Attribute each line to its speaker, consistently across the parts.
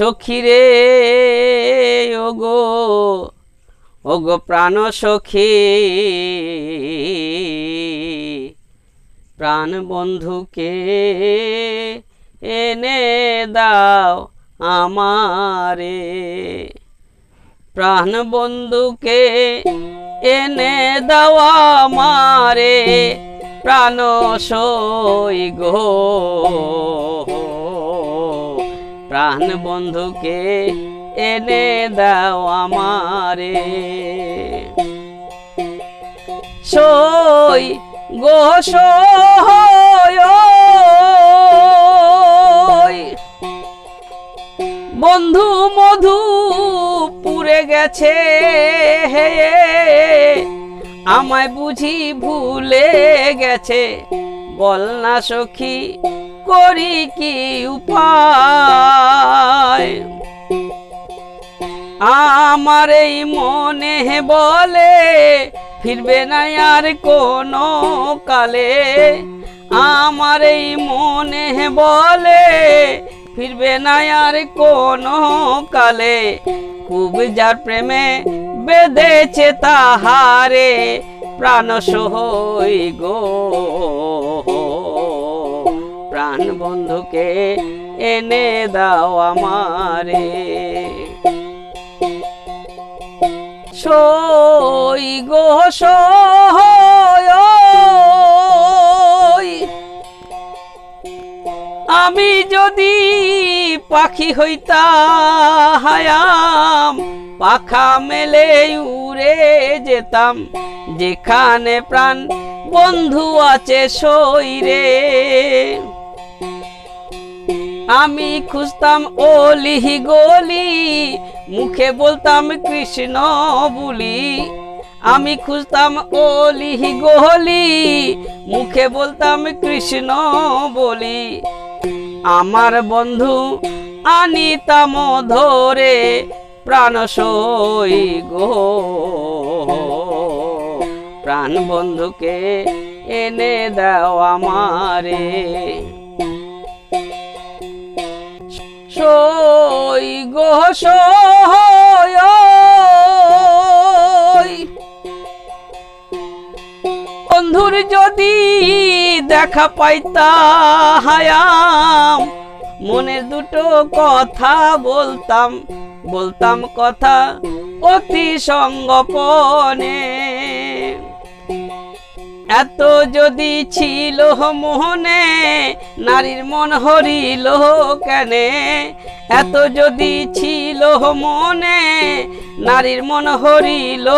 Speaker 1: সখীরে ওগো ওগো প্রাণ সখী। প্রাণ বন্ধুকে এনে দাও আমারে। প্রাণ বন্ধুকে এনে দাও আমারে। প্রাণ সই গো। প্রাণ বন্ধুকে এনে দাও আমারে। সই গো, সই বন্ধু মধু পুরে গেছে হে, আমায় বুঝি ভুলে গেছে। বল না সখী করি কি উপায়? আমার এই মনে বলে ফিরবে না আর কোনো কালে। আমার এই মনে বলে ফিরবে না আর কোনো কালে। খুব যার প্রেমে বেঁধেছে তাহারে, প্রাণ সহই গো। প্রাণ বন্ধুকে এনে দাও আমারে। সই গো সই আমি যদি পাখি হইতাম পাখা মেলে উড়ে যেতাম। যেখানে প্রাণ বন্ধু আছে সইরে আমি খুঁজতাম ওলিহি গলি, মুখে বলতাম কৃষ্ণ বলি। আমি খুঁজতাম ওলিহি গলি, মুখে বলতাম কৃষ্ণ বলি। আমার বন্ধু আনিতাম ধরে প্রাণ সই গো। প্রাণ বন্ধুকে এনে দাও আমারে। সই গো, সই বন্ধুর যদি দেখা পাইতা হায়াম, মনে দুটো কথা বলতাম বলতাম কথা অতি সঙ্গপনে। এত যদি ছিল মোহনে, নারীর মন হরিল কেনে। এত যদি ছিল মনে নারীর মন হরিল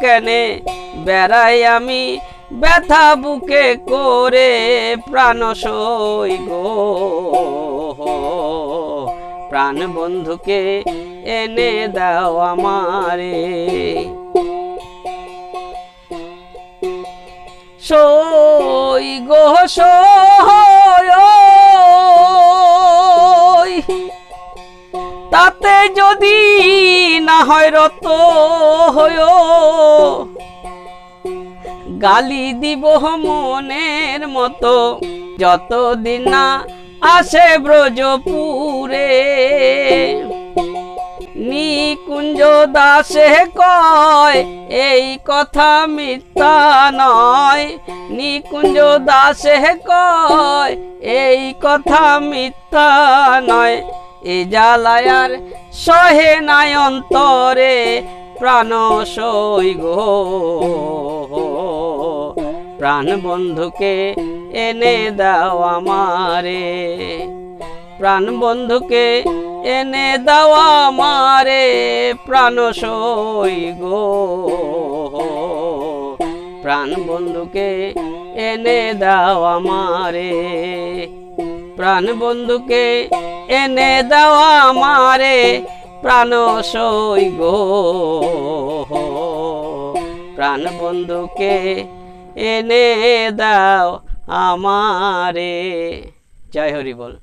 Speaker 1: কেনে। বেড়াই আমি ব্যথা বুকে করে, প্রাণ সই গো। প্রাণ বন্ধুকে এনে দাও আমারে। সই গো, সই তাতে যদি না হয় রত হয় গালি দিব মনের মতো, যতদিন না আসে ব্রজপুরে। নিকুঞ্জ দাসে কয়, এই কথা মিথ্যা নয়। নিকুঞ্জ দাসে কয়, এই কথা মিথ্যা নয়। এ জ্বালায়ার সহে নাই অন্তরে প্রাণ সই গো। প্রাণ বন্ধুকে এনে দাও আমারে। প্রাণ বন্ধুকে এনে দাও আমারে প্রাণ সই গো। প্রাণ বন্ধুকে এনে দাও আমারে। প্রাণ বন্ধুকে এনে দাও আমারে প্রাণ সই গো। প্রাণ বন্ধুকে এনে দাও আমারে। জয় হরি বল।